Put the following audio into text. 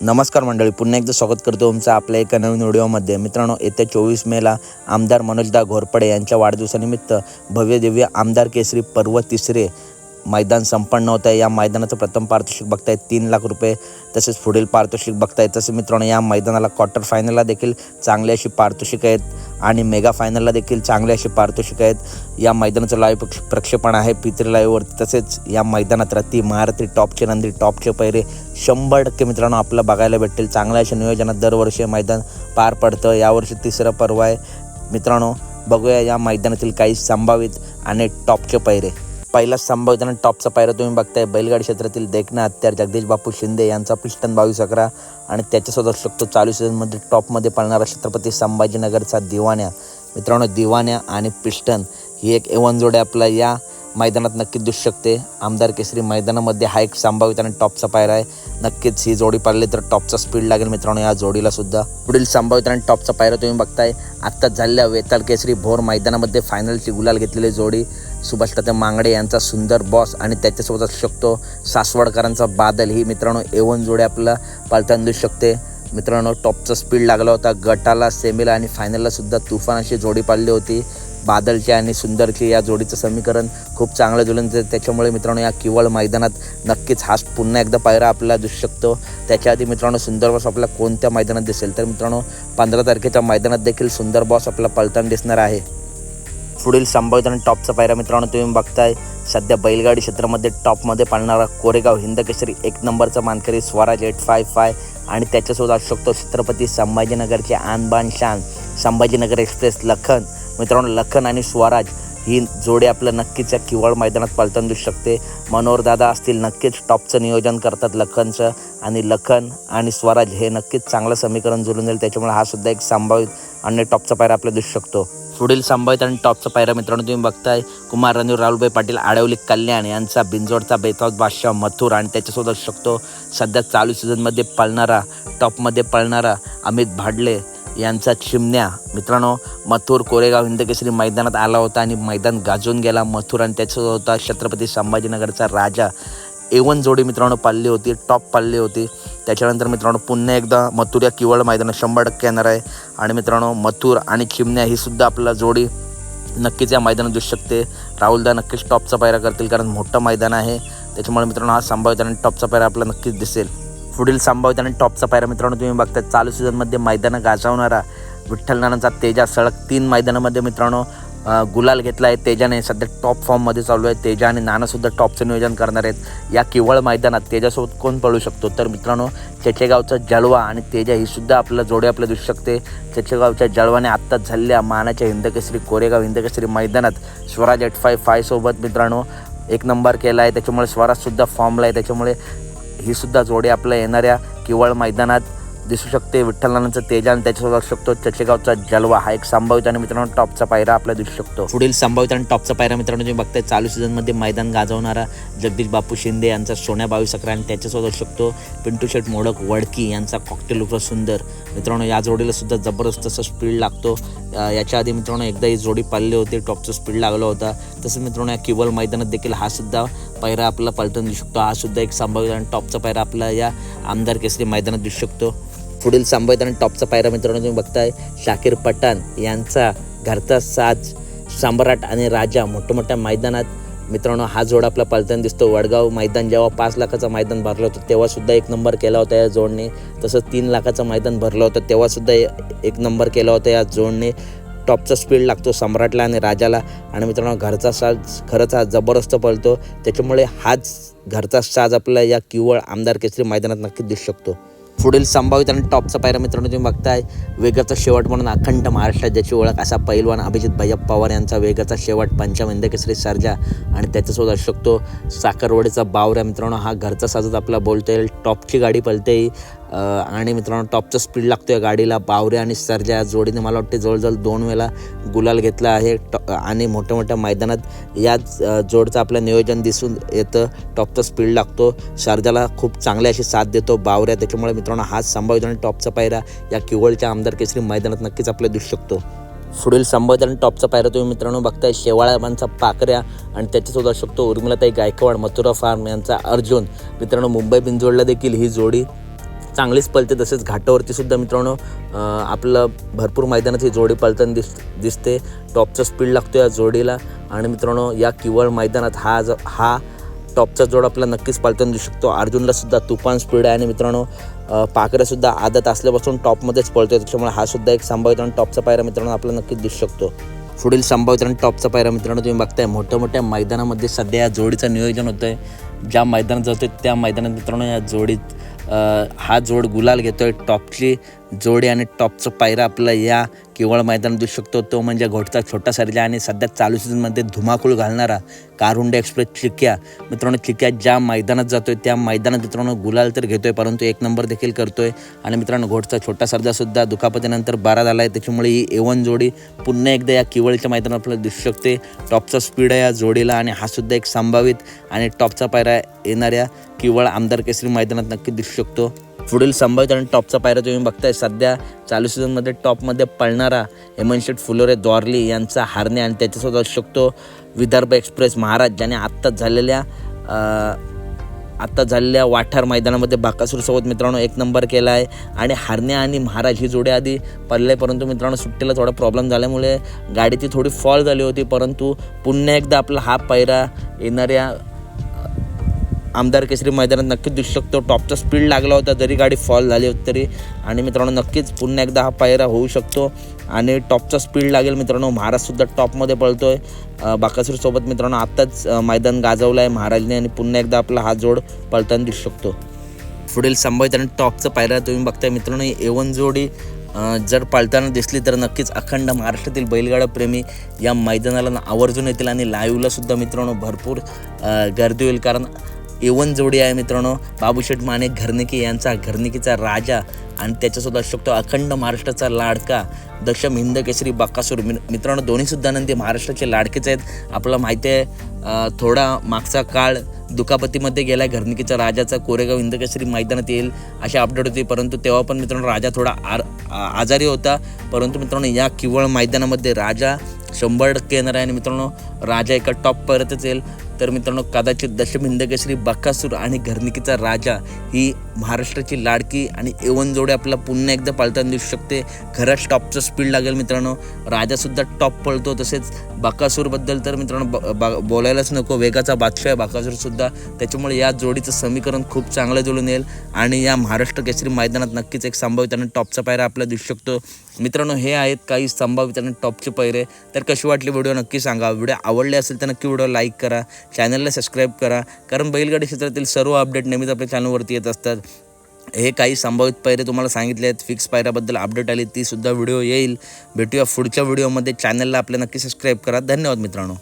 नमस्कार मंडळी पुन्हा एकदा स्वागत करतो तुमचं आपल्या एका नवीन व्हिडिओमध्ये. मित्रांनो येत्या चोवीस मेला आमदार मनोजदा घोरपडे यांच्या वाढदिवसानिमित्त भव्य दिव्य आमदार केसरी पर्व तिसरे मैदान संपन्न होत आहे. या मैदानाचं प्रथम पारितोषिक बघताय तीन लाख रुपये तसेच पुढील पारितोषिक बघताय. तसेच मित्रांनो या मैदानाला क्वार्टर फायनलला देखील चांगली अशी पारितोषिक आहेत आणि मेगा फायनलला देखील चांगली अशी पारितोषिक आहेत. या मैदानाचं लाईव्ह प्रक्ष प्रक्षेपण आहे पित्री लाईव्हवरती तसेच या मैदानात रत्ती महारथी टॉपचे नंदी टॉपचे पैरे शंभर टक्के मित्रांनो आपल्याला बघायला भेटेल चांगल्या अशा नियोजनात दरवर्षी मैदान पार पडतं. यावर्षी तिसरं पर्व आहे. मित्रांनो बघूया या मैदानातील काही संभावित आणि टॉपचे पैरे. पहिला संभावित आणि टॉपचा पायरा तुम्ही बघताय. बैलगाडी क्षेत्रातील देखना हत्यार जगदीश बापू शिंदे यांचा पिस्टन बावीस अकरा आणि त्याच्यासोबत शकतो चालू सीझनमध्ये टॉपमध्ये पळणारा छत्रपती संभाजीनगरचा दिवाण्या. मित्रांनो दिवाण्या आणि पिस्टन ही एक एवन जोडी आपला या मैदानात नक्कीच दिसू शकते आमदार केसरी मैदानामध्ये हा एक संभावित आणि टॉपचा पायरा आहे. नक्कीच ही जोडी पाळली तर टॉपचा स्पीड लागेल मित्रांनो या जोडीला सुद्धा. पुढील संभावित आणि टॉपचा पायरा तुम्ही बघताय. आत्ताच झालेल्या वेताल केसरी भोर मैदानामध्ये फायनलची गुलाल घेतलेली जोडी. सुभाष तात्या मांगडे यांचा सुंदर बॉस आणि त्याच्यासोबत असू शकतो सासवडकरांचा बादल. ही मित्रांनो एवन जोडी आपल्याला पालताना दिसू शकते. मित्रांनो टॉपचा स्पीड लागला होता. गटाला सेमीला आणि फायनलला सुद्धा तुफान अशी जोडी पाळली होती. बादलच्या आणि सुंदरची या जोडीचं समीकरण खूप चांगलं जुळून त्याच्यामुळे मित्रांनो या किवळ मैदानात नक्कीच हाच पुन्हा एकदा पायरा आपल्याला दिसू शकतो. त्याच्या आधी मित्रांनो सुंदर बॉस आपल्याला कोणत्या मैदानात दिसेल? तर मित्रांनो पंधरा तारखेच्या मैदानात देखील सुंदर बॉस आपल्याला पलताना दिसणार आहे. पुढील संभावित आणि टॉपचा पायरा मित्रांनो तुम्ही बघताय. सध्या बैलगाडी क्षेत्रामध्ये टॉपमध्ये पाळणारा कोरेगाव हिंद केसरी एक नंबरचा मानकरी स्वराज एट फाय फाय. आणि त्याच्यासोबत असू शकतो छत्रपती संभाजीनगरचे आनबान शान संभाजीनगर एक्सप्रेस लखन. मित्रांनो लखन आणि स्वराज ही जोडी आपलं नक्कीच या किवळ मैदानात पलटण दिसू शकते. मनोहरदादा असतील नक्कीच टॉपचं नियोजन करतात लखनचं. आणि लखन आणि स्वराज हे नक्कीच चांगलं समीकरण जुळून जाईल. त्याच्यामुळे हा सुद्धा एक संभावित आणि टॉपचा पायरा आपल्या दिसू शकतो. पुढील संभावित आणि टॉपचा पायरा मित्रांनो तुम्ही बघताय कुमार रणवीर राहुलभाई पाटील आडवली कल्याण यांचा बिंजोडचा बेताज बादशाह मथुर आणि त्याच्यासोबत असू शकतो. सध्या चालू सीझनमध्ये पळणारा टॉपमध्ये पळणारा अमित भाडले यांचा चिमण्या. मित्रांनो मथुर कोरेगाव हिंदकेसरी मैदानात आला होता आणि मैदान गाजून गेला. मथुर आणि त्याच्यासोबत होता छत्रपती संभाजीनगरचा राजा. एवन जोडी मित्रांनो पाळली होती टॉप पाळली होती. त्याच्यानंतर मित्रांनो पुन्हा एकदा मथुर या किवळ मैदानात शंभर टक्के येणार आहे. आणि मित्रांनो मथुर आणि चिमण्या ही सुद्धा आपल्याला जोडी नक्कीच या मैदानात दिसू शकते. राहुलदा नक्कीच टॉपचा पायरा करतील कारण मोठं मैदान आहे. त्याच्यामुळे मित्रांनो हा संभाव्य आणि टॉपचा पायरा आपल्याला नक्कीच दिसेल. पुढील संभावित आणि टॉपचा पायरा मित्रांनो तुम्ही बघता चालू सीझनमध्ये मैदानं गाजवणारा विठ्ठल नानांचा तेजा सळक तीन मैदानामध्ये मित्रांनो गुलाल घेतला आहे तेजाने सध्या टॉप फॉर्ममध्ये चालू आहे. तेजा आणि नानासुद्धा टॉपचं नियोजन करणार आहेत. या केवळ मैदानात तेजासोबत कोण पळू शकतो? तर मित्रांनो चेचेगावचा जळवा आणि तेजा ही सुद्धा आपल्याला जोडी आपल्या दिसू शकते. चेचेगावच्या जळवाने आत्ताच झालेल्या मानाच्या हिंदकेसरी कोरेगाव हिंदकेसरी मैदानात स्वराज एट फाय फायसोबत मित्रांनो एक नंबर केला आहे त्याच्यामुळे स्वराजसुद्धा फॉर्मला आहे. त्याच्यामुळे ही सुद्धा जोडी आपल्या येणाऱ्या किवळ मैदानात दिसू शकते. विठ्ठलांचं तेजान आणि त्याच्यासोबत असू शकतो. चचेगावचा जलवा हा एक संभावित आणि मित्रांनो टॉपचा पायरा आपल्याला दिसू शकतो. पुढील संभावित आणि टॉपचा पायरा मित्रांनो तुम्ही बघताय. चालू सीझनमध्ये मैदान गाजवणारा जगदीश बापू शिंदे यांचा सोन्या बावीस अकरा आणि त्याच्यासोबत असू शकतो. पिंटू शेट मोडक वडकी यांचा कॉकटेल उपरा सुंदर मित्रांनो या जोडीला सुद्धा जबरदस्त असं स्पीड लागतो. याच्या आधी मित्रांनो एकदा ही जोडी पाळली होती टॉपचं स्पीड लागला होता. तसंच मित्रांनो या किवल मैदानात देखील हा सुद्धा पायरा आपला पलटून दिसू शकतो. हा सुद्धा एक संभावित आणि टॉपचा पायरा आपला या आमदार केसरी मैदानात दिसू शकतो. पुढील संभावित आणि टॉपचा पायरा मित्रांनो तुम्ही बघताय शाकीर पठाण यांचा घरचा साज सम्राट आणि राजा मोठ्या मोठ्या मैदानात मित्रांनो हा जोड आपला पालताना दिसतो. वडगाव मैदान जेव्हा पाच लाखाचं मैदान भरलं होतं तेव्हासुद्धा एक नंबर केला होता या जोडने. तसंच तीन लाखाचं मैदान भरलं होतं तेव्हासुद्धा एक नंबर केला होता या जोडने. टॉपचा स्पीड लागतो सम्राटला आणि राजाला. आणि मित्रांनो घरचा साज खरंच हा जबरदस्त पळतो. त्याच्यामुळे हाच घरचा साज आपला या किवळ आमदार केसरी मैदानात नक्कीच दिसू शकतो. पुढील संभावित आणि टॉपचा पायरा मित्रांनो तुम्ही बघताय. वेगाचा शेवट म्हणून अखंड महाराष्ट्रात ज्याची ओळख असा पैलवान अभिजित भैया पवार यांचा वेगाचा शेवट पंचम केसरी सर्जा आणि त्याच्यासोबत असू शकतो साखरवडीचा बावऱ्या मित्रांनो. हा घरचा साजत आपला बोलता येईल टॉपची गाडी पलते आणि मित्रांनो टॉपचा स्पीड लागतो या गाडीला. बावऱ्या आणि सरजा या जोडीने मला वाटते जवळजवळ दोन वेळा गुलाल घेतला आहे. टॉ आणि मोठ्या मोठ्या मैदानात याच जोडचं आपलं नियोजन दिसून येतं. टॉपचा स्पीड लागतो. सर्जाला खूप चांगली अशी साथ देतो. बावऱ्या त्याच्यामुळे मित्रांनो हाच संभाव्य आणि टॉपचा पायरा या किवळच्या आमदार केसरी मैदानात नक्कीच आपल्याला दिसू शकतो. पुढील संभाजन टॉपचा पायरा तुम्ही मित्रांनो बघताय. शेवाळ्याबांचा पाकऱ्या आणि त्याच्यासोबत असू शकतो उर्मिलाताई गायकवाड मथुरा फार्म यांचा अर्जुन. मित्रांनो मुंबई बिंजोडला देखील ही जोडी चांगलीच पळते तसेच घाटावरती सुद्धा मित्रांनो आपलं भरपूर मैदानात ही जोडी पळताना दिस दिसते. टॉपचा स्पीड लागतो या जोडीला. आणि मित्रांनो या किवळ मैदानात हा ज हा टॉपचा जोड आपला नक्कीच पालताना दिसू शकतो. अर्जुनला सुद्धा तुफान स्पीड आहे. आणि मित्रांनो पाकऱ्यासुद्धा आदत असल्यापासून टॉपमध्येच पळतोय. त्याच्यामुळे हा सुद्धा एक संभावित आणि टॉपचा पायरा मित्रांनो आपला नक्कीच दिसू शकतो. पुढील संभावित आणि टॉपचा पायरा मित्रांनो तुम्ही बघताय. मोठ्या मोठ्या मैदानामध्ये सध्या या जोडीचं नियोजन होतं आहे ज्या मैदानात जाते त्या मैदानात मित्रांनो या जोडीत हा जोड गुलाल घेतोय. टॉपची जोडी आणि टॉपचं पायरा आपला या केवळ मैदानात दिसू शकतो. तो म्हणजे घोटचा छोटा सर्जा आणि सध्या चालू सीझनमध्ये धुमाकूळ घालणारा कारुंडे एक्सप्रेस चिक्या. मित्रांनो चिक्या ज्या मैदानात जातोय त्या मैदानात मित्रांनो गुलाल तर घेतोय परंतु एक नंबर देखील करतोय. आणि मित्रांनो घोटचा छोटा सर्जासुद्धा दुखापतीनंतर बारा झाला आहे त्याच्यामुळे ही एवन जोडी पुन्हा एकदा या किवळच्या मैदानात आपल्याला दिसू शकते. टॉपचा स्पीड आहे या जोडीला आणि हा सुद्धा एक संभावित आणि टॉपचा पायरा येणाऱ्या किवळ आमदार केसरी मैदानात नक्की दिसू शकतो. पुढील संभावित आणि टॉपचा पायरा तुम्ही बघताय सध्या चालू सीझनमध्ये टॉपमध्ये पळणारा हेमनशेट फुलोरे द्वारली यांचा हारणे आणि त्याच्यासोबत असू शकतो विदर्भ एक्सप्रेस महाराज ज्याने आत्ताच झालेल्या आत्ता झालेल्या वाठार मैदानामध्ये बाकासूरसोबत मित्रांनो एक नंबर केला आहे. आणि हारण्या आणि महाराज ही जोडी आधी पडले परंतु मित्रांनो सुट्टीला थोडा प्रॉब्लेम झाल्यामुळे गाडीची थोडी फॉल झाली होती परंतु पुन्हा एकदा आपला हा पायरा येणाऱ्या आमदार केसरी मैदानात नक्कीच दिसू शकतो. टॉपचा स्पीड लागला होता जरी गाडी फॉल झाली होती तरी. आणि मित्रांनो नक्कीच पुन्हा एकदा हा पायरा होऊ शकतो. आणि टॉपचा स्पीड लागेल मित्रांनो महाराजसुद्धा टॉपमध्ये पळतोय. आहे बाकासूरसोबत मित्रांनो आत्ताच मैदान गाजवलं आहे महाराजने आणि पुन्हा एकदा आपला हा जोड पळताना दिसू शकतो. पुढील संभावित आणि टॉपचा पायरा तुम्ही बघताय मित्रांनो एवन जोडी जर पाळताना दिसली तर नक्कीच अखंड महाराष्ट्रातील बैलगाडा प्रेमी या मैदानाला आवर्जून येतील आणि लाईव्हला सुद्धा मित्रांनो भरपूर गर्दी होईल. कारण एवन जोडी आहे मित्रांनो. बाबूशेठ माने घरनिकी यांचा घरनिकीचा राजा आणि त्याच्यासुद्धा असू शकतो अखंड महाराष्ट्राचा लाडका दशम हिंद केसरी बक्कासूर मि मित्रांनो दोन्हीसुद्धा नंदी महाराष्ट्राचे लाडकेच आहेत. आपल्याला माहिती आहे थोडा मागचा काळ दुखापतीमध्ये गेला घरनिकीचा राजाचा कोरेगाव हिंदकेसरी मैदानात येईल अशी अपडेट होती. परंतु तेव्हा पण मित्रांनो राजा थोडा आर आ- आजारी होता. परंतु मित्रांनो या किवळ मैदानामध्ये राजा शंभर टक्के येणार आहे आणि मित्रांनो राजा एका टॉप परतच येईल. तर मित्रांनो कदाचित दशम बक्कासूर आणि घरनिकीचा राजा ही महाराष्ट्राची लाडकी आणि एवन जोडे आपल्याला पुन्हा एकदा पालताना दिसू शकते. खरंच टॉपचं स्पीड लागेल मित्रांनो. राजासुद्धा टॉप पळतो तसेच बक्कासूरबद्दल तर मित्रांनो ब- बोलायलाच नको. वेगाचा बादशाह आहे बक्कासूरसुद्धा त्याच्यामुळे या जोडीचं समीकरण खूप चांगलं जुळून येईल. आणि या महाराष्ट्र केसरी मैदानात नक्कीच एक संभावित आणि टॉपचा पायरा आपल्याला दिसू शकतो. मित्रांनो हे आहेत काही संभावित टॉपचे पैरे. तर कशी वाटली व्हिडिओ नक्की सांगा. व्हिडिओ आवडले असेल तर नक्की व्हिडिओ लाईक करा. चॅनलला सबस्क्राईब करा. कारण बैलगाडी क्षेत्रातील सर्व अपडेट नेहमीच आपल्या चॅनलवरती येत असतात. हे काही संभावित पायरे तुम्हाला सांगितले आहेत. फिक्स पायऱ्याबद्दल अपडेट आली तीसुद्धा व्हिडिओ येईल. भेटूया पुढच्या व्हिडिओमध्ये. चॅनलला आपल्या नक्की सबस्क्राईब करा. धन्यवाद मित्रांनो.